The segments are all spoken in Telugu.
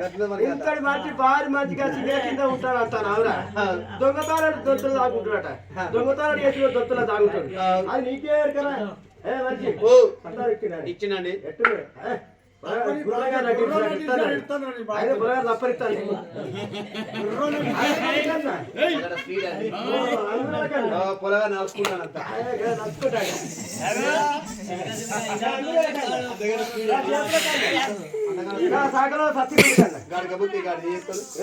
గట్ల మరి కథ. ఇంతటి మంచి భారీ మంచిగా కింద ఉంటాడు అంటాను అవురా దొంగతాడు దొత్తులు తాగుంటాడట దొంగతాడు చేసిన దొత్తుల తాగుతాడు అది నీకే ఎరకరా ఇచ్చినాడు. పొలగా నడుచుకుంటానంత నడుచుకుంటాడు. నా సాగలో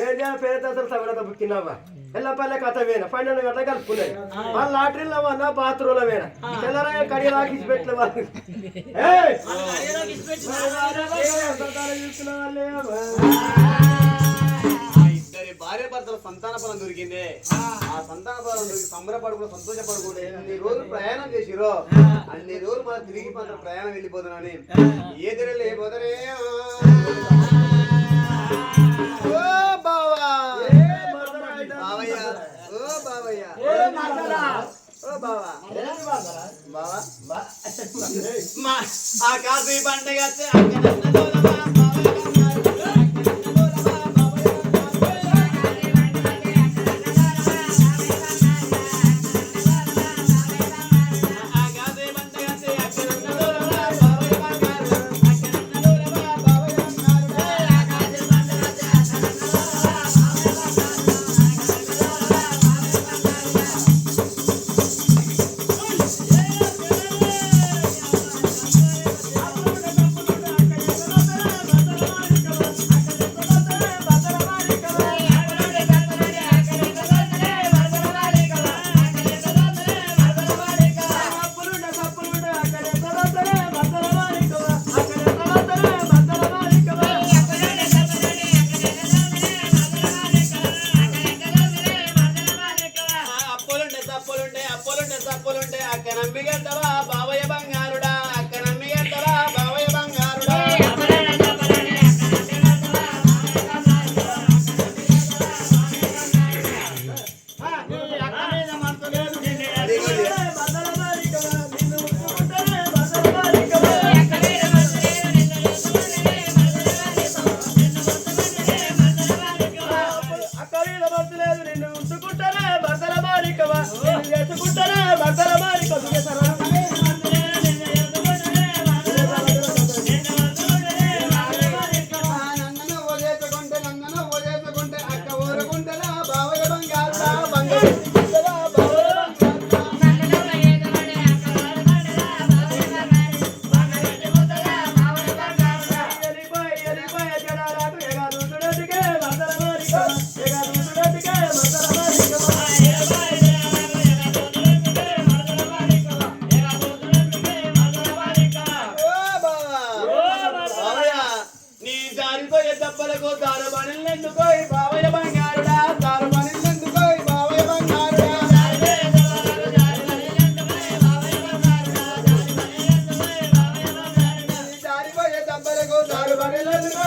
ఏరియా పేదలు సగలత బుక్కినావా ఎల్లపల్లె కథ వేన? పన్నెండు గంటల కలుపుకున్నాయి వాళ్ళ లాటరీలో వన్నా బాత్రూంలో వేన? తెల్లరాయ కడి రాకిసి పెట్టిన వాళ్ళు! చూస్తున్న వాళ్ళే. భార్య భర్తల సంతాన ఫలం దొరికింది. ఆ. సంతాన ఫలం దొరికి సంబరపడకుండా సంతోషపడకుండా ఎన్ని రోజులు ప్రయాణం చేసిరో అన్ని రోజులు మన తిరిగి మాత్రం ప్రయాణం వెళ్ళిపోతున్నాని. ఏ తెరలే పోతరే ఓ బావా. ఏ మరదలా ఆ అప్పులుంటే తప్పులుంటే అప్పులుంటే నమ్మిగంటవా కొలకు తారు పనులు ఎందుకో బాబయ్య బంగారుడా తారు పనులు ఎందుకో బాబయ్య బంగారుడా. దారిపోయే దెబ్బలకు తారు పనులు ఎందుకో